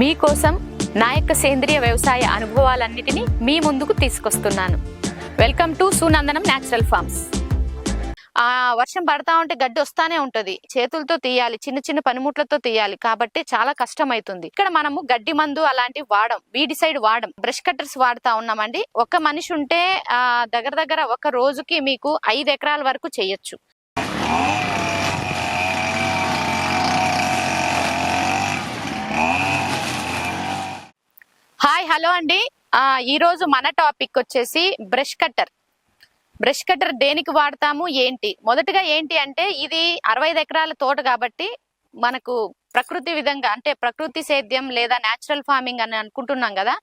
మీకోసం నా యొక్క సేంద్రియ వ్యవసాయ అనుభవాలన్నిటినీ మీ ముందుకు తీసుకొస్తున్నాను. Welcome to Sunandanam natural farms. ఆ వర్షం పడతా ఉంటే గడ్డి వస్తానే ఉంటది. చేతులతో తీయాలి చిన్న చిన్న పనిముట్లతో తీయాలి. కాబట్టి చాలా కష్టం అవుతుంది ఇక్కడ మనము గడ్డి మందు అలాంటివి వాడం వీడి సైడ్ వాడం బ్రష్ కట్టర్స్ వాడుతా ఉన్నామండి. ఒక మనిషి ఉంటే దగ్గర దగ్గర ఒక రోజుకి మీకు ఐదు ఎకరాల వరకు చేయొచ్చు. హాయ్ హలో అండి. ఆ ఈ రోజు మన టాపిక్ వచ్చేసి బ్రష్ కట్టర్. బ్రష్ కట్టర్ దేనికి వాడతాము ఏంటి? మొదటగా ఏంటి అంటే ఇది అరవై ఐదు ఎకరాల తోట కాబట్టి మనకు ప్రకృతి విధంగా అంటే ప్రకృతి సేద్యం లేదా న్యాచురల్ ఫార్మింగ్ అని అనుకుంటున్నాం కదా.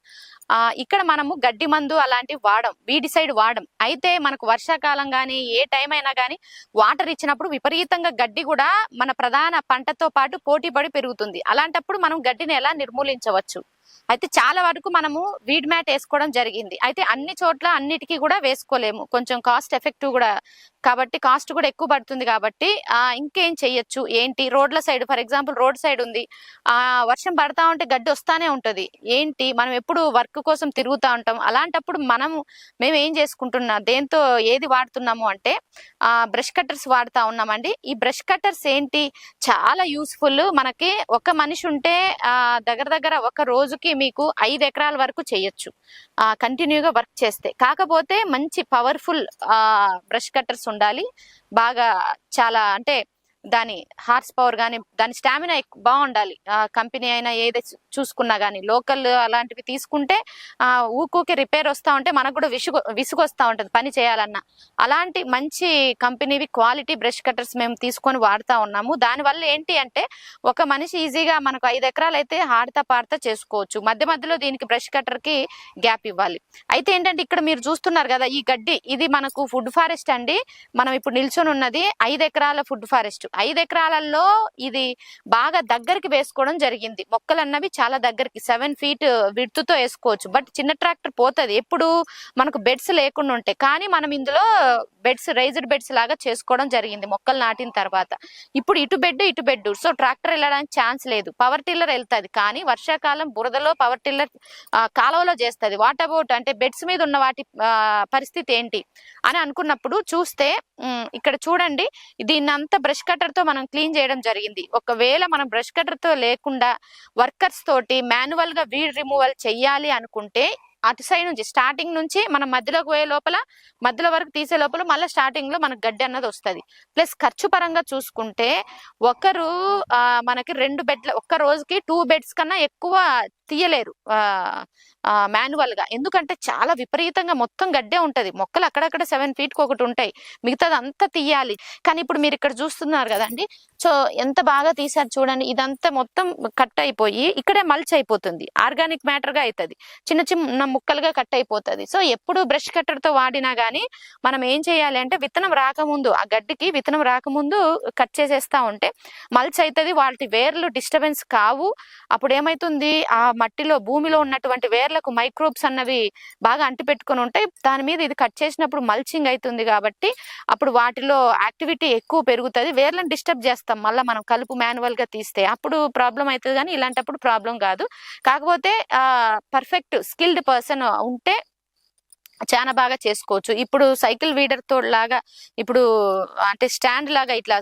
ఇక్కడ మనము గడ్డి మందు అలాంటివి వాడం వీడి సైడ్ వాడం. అయితే మనకు వర్షాకాలం కానీ ఏ టైం అయినా కానీ వాటర్ ఇచ్చినప్పుడు విపరీతంగా గడ్డి కూడా మన ప్రధాన పంటతో పాటు పోటీ పడి పెరుగుతుంది. అలాంటప్పుడు మనం గడ్డిని ఎలా నిర్మూలించవచ్చు? అయితే చాలా వరకు మనము వీడ్ మ్యాట్ వేసుకోవడం జరిగింది. అయితే అన్ని చోట్ల అన్నిటికీ కూడా వేసుకోలేము. కొంచెం కాస్ట్ ఎఫెక్టివ్ కూడా కాబట్టి కాస్ట్ కూడా ఎక్కువ పడుతుంది కాబట్టి ఇంకేం చేయొచ్చు ఏంటి? రోడ్ల side for example road side ఉంది. ఆ వర్షం పడతా ఉంటే గడ్డి వస్తానే ఉంటది. ఏంటి? మనం ఎప్పుడు వర్క్ కోసం తిరుగుతూ ఉంటాం. అలాంటప్పుడు మనము మేము ఏం చేసుకుంటున్నా? దేంతో ఏది వాడుతున్నాము అంటే ఆ బ్రష్ కట్టర్స్ వాడుతా ఉన్నామండి. ఈ బ్రష్ కట్టర్స్ ఏంటి? చాలా యూస్ఫుల్. మనకి ఒక మనిషి ఉంటే దగ్గర దగ్గర ఒక రోజు రోజుకి మీకు ఐదు ఎకరాల వరకు చేయొచ్చు. ఆ కంటిన్యూగా వర్క్ చేస్తే. కాకపోతే మంచి పవర్ఫుల్ ఆ బ్రష్ కట్టర్స్ ఉండాలి. బాగా చాలా అంటే దాని హార్స్ పవర్ కానీ దాని స్టామినా బాగుండాలి ఆ కంపెనీ అయినా ఏది చూసుకున్నా కానీ లోకల్ అలాంటివి తీసుకుంటే ఊకూకి రిపేర్ వస్తా ఉంటే మనకు కూడా విసుగు విసుగు వస్తూ ఉంటుంది పని చేయాలన్నా. అలాంటి మంచి కంపెనీవి క్వాలిటీ బ్రష్ కట్టర్స్ మేము తీసుకొని వాడుతా ఉన్నాము. దానివల్ల ఏంటి అంటే ఒక మనిషి ఈజీగా మనకు ఐదు ఎకరాలు అయితే ఆడతా పాడతా చేసుకోవచ్చు. మధ్య మధ్యలో దీనికి బ్రష్ కట్టర్కి గ్యాప్ ఇవ్వాలి. అయితే ఏంటంటే ఇక్కడ మీరు చూస్తున్నారు కదా ఈ గడ్డి ఇది మనకు ఫుడ్ ఫారెస్ట్ అండి. మనం ఇప్పుడు నిల్చొని ఉన్నది ఐదు ఎకరాల ఫుడ్ ఫారెస్ట్. ఐదు ఎకరాలలో ఇది బాగా దగ్గరికి వేసుకోవడం జరిగింది. మొక్కలు అన్నవి చాలా దగ్గరికి సెవెన్ ఫీట్ విడుతుతో వేసుకోవచ్చు. బట్ చిన్న ట్రాక్టర్ పోతుంది. ఎప్పుడు మనకు బెడ్స్ లేకుండా ఉంటాయి కానీ మనం ఇందులో బెడ్స్ రైజ్డ్ బెడ్స్ లాగా చేసుకోవడం జరిగింది మొక్కలు నాటిన తర్వాత. ఇప్పుడు ఇటు బెడ్ ఇటు బెడ్ సో ట్రాక్టర్ వెళ్ళడానికి ఛాన్స్ లేదు. పవర్ టిల్లర్ వెళ్తుంది. కానీ వర్షాకాలం బురదలో పవర్ టిల్లర్ కాలువలో చేస్తుంది. వాట్ అబౌట్ అంటే బెడ్స్ మీద ఉన్న వాటి ఆ, పరిస్థితి ఏంటి? అని అనుకున్నప్పుడు చూస్తే ఇక్కడ చూడండి. దీన్ని అంతా బ్రష్ కట్ కట్టర్తో మనం క్లీన్ చేయడం జరిగింది. ఒకవేళ మనం బ్రష్ కట్టర్తో లేకుండా వర్కర్స్ తోటి మాన్యువల్గా వీడ్ రిమూవల్ చెయ్యాలి అనుకుంటే అటు సైడ్ నుంచి స్టార్టింగ్ నుంచి మనం మధ్యలోకి పోయే లోపల మధ్యలో వరకు తీసే లోపల మళ్ళీ స్టార్టింగ్లో మనకు గడ్డి అన్నది వస్తుంది. ప్లస్ ఖర్చు పరంగా చూసుకుంటే ఒకరు మనకి రెండు బెడ్ల ఒక్క రోజుకి టూ బెడ్స్ కన్నా ఎక్కువ తీయలేరు మాన్యువల్గా ఎందుకంటే చాలా విపరీతంగా మొత్తం గడ్డే ఉంటది. మొక్కలు అక్కడక్కడ సెవెన్ ఫీట్కి ఒకటి ఉంటాయి. మిగతాది అంతా తీయాలి. కానీ ఇప్పుడు మీరు ఇక్కడ చూస్తున్నారు కదండి సో ఎంత బాగా తీసారు చూడండి. ఇదంతా మొత్తం కట్ అయిపోయి ఇక్కడే మల్చ్ అయిపోతుంది. ఆర్గానిక్ మ్యాటర్గా అవుతుంది చిన్న చిన్న ముక్కలుగా కట్ అయిపోతుంది. సో ఎప్పుడు బ్రష్ కట్టర్తో వాడినా కానీ మనం ఏం చేయాలి అంటే విత్తనం రాకముందు ఆ గడ్డికి విత్తనం రాకముందు కట్ చేసేస్తా ఉంటే మల్చ్ అవుతుంది వాటి వేర్లు డిస్టర్బెన్స్ కావు. అప్పుడు ఏమైతుంది ఆ మట్టిలో భూమిలో ఉన్నటువంటి వేర్లకు మైక్రోబ్స్ అన్నవి బాగా అంటిపెట్టుకొని ఉంటాయి దాని మీద ఇది కట్ చేసినప్పుడు మల్చింగ్ అవుతుంది కాబట్టి అప్పుడు వాటిలో యాక్టివిటీ ఎక్కువ పెరుగుతుంది. వేర్లను డిస్టర్బ్ చేస్తాం. మళ్ళీ మనం కలుపు మాన్యువల్గా తీస్తే అప్పుడు ప్రాబ్లం అవుతుంది కానీ ఇలాంటప్పుడు ప్రాబ్లం కాదు. కాకపోతే పర్ఫెక్ట్ స్కిల్డ్ పర్సన్ పర్సన్ ఉంటే చాలా బాగా చేసుకోవచ్చు. ఇప్పుడు సైకిల్ వీడర్తో లాగా ఇప్పుడు అంటే స్టాండ్ లాగా ఇట్లా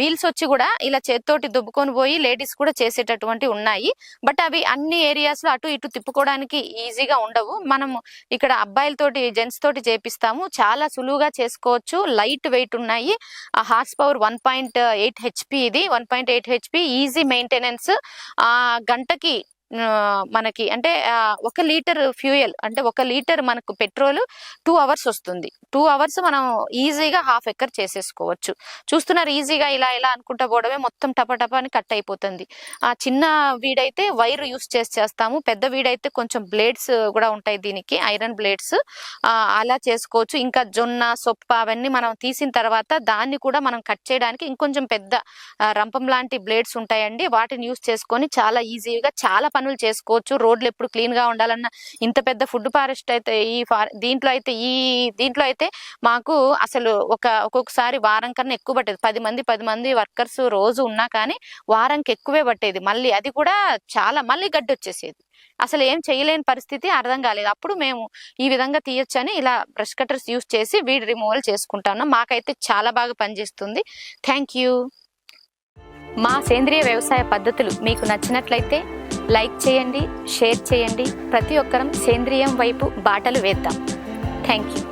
వీల్స్ వచ్చి కూడా ఇలా చేత్తోటి దుబ్బుకొని పోయి లేడీస్ కూడా చేసేటటువంటి ఉన్నాయి. బట్ అవి అన్ని ఏరియాస్లో అటు ఇటు తిప్పుకోవడానికి ఈజీగా ఉండవు. మనము ఇక్కడ అబ్బాయిలతోటి జెంట్స్ తోటి చేపిస్తాము. చాలా సులువుగా చేసుకోవచ్చు. లైట్ వెయిట్ ఉన్నాయి. ఆ horse power one point eight HP ఇది. One point eight HP easy maintenance. ఆ గంటకి మనకి అంటే ఒక లీటర్ ఫ్యూయల్ అంటే ఒక లీటర్ మనకు పెట్రోల్ టూ అవర్స్ వస్తుంది. టూ అవర్స్ మనం ఈజీగా హాఫ్ ఎక్కర్ చేసేసుకోవచ్చు. చూస్తున్నారు ఈజీగా ఇలా ఇలా అనుకుంటా పోవడమే మొత్తం టపటప అని కట్ అయిపోతుంది. ఆ చిన్న వీడైతే వైర్ యూస్ చేసి చేస్తాము. పెద్ద వీడైతే కొంచెం బ్లేడ్స్ కూడా ఉంటాయి దీనికి ఐరన్ బ్లేడ్స్. అలా చేసుకోవచ్చు. ఇంకా జొన్న సొప్ప అవన్నీ మనం తీసిన తర్వాత దాన్ని కూడా మనం కట్ చేయడానికి ఇంకొంచెం పెద్ద రంపం లాంటి బ్లేడ్స్ ఉంటాయండి. వాటిని యూస్ చేసుకొని చాలా ఈజీగా చాలా పనులు చేసుకోవచ్చు. రోడ్లు ఎప్పుడు క్లీన్గా ఉండాలన్న ఇంత పెద్ద ఫుడ్ ఫారెస్ట్ అయితే ఈ దీంట్లో అయితే ఈ దీంట్లో అయితే మాకు అసలు ఒక ఒక్కొక్కసారి వారం కన్నా ఎక్కువ పట్టేది. పది మంది పది మంది వర్కర్స్ రోజు ఉన్నా కానీ వారంకి ఎక్కువే పట్టేది. మళ్ళీ అది కూడా చాలా మళ్ళీ గడ్డి వచ్చేసేది అసలు ఏం చేయలేని పరిస్థితి అర్థం కాలేదు. అప్పుడు మేము ఈ విధంగా తీయొచ్చని ఇలా బ్రష్ కట్టర్స్ యూస్ చేసి వీడ్ రిమూవల్ చేసుకుంటాను మాకైతే చాలా బాగా పనిచేస్తుంది. Thank you. మా సేంద్రియ వ్యవసాయ పద్ధతులు మీకు నచ్చినట్లయితే లైక్ చేయండి షేర్ చేయండి. ప్రతి ఒక్కరం సేంద్రియం వైపు బాటలు వేద్దాం. Thank you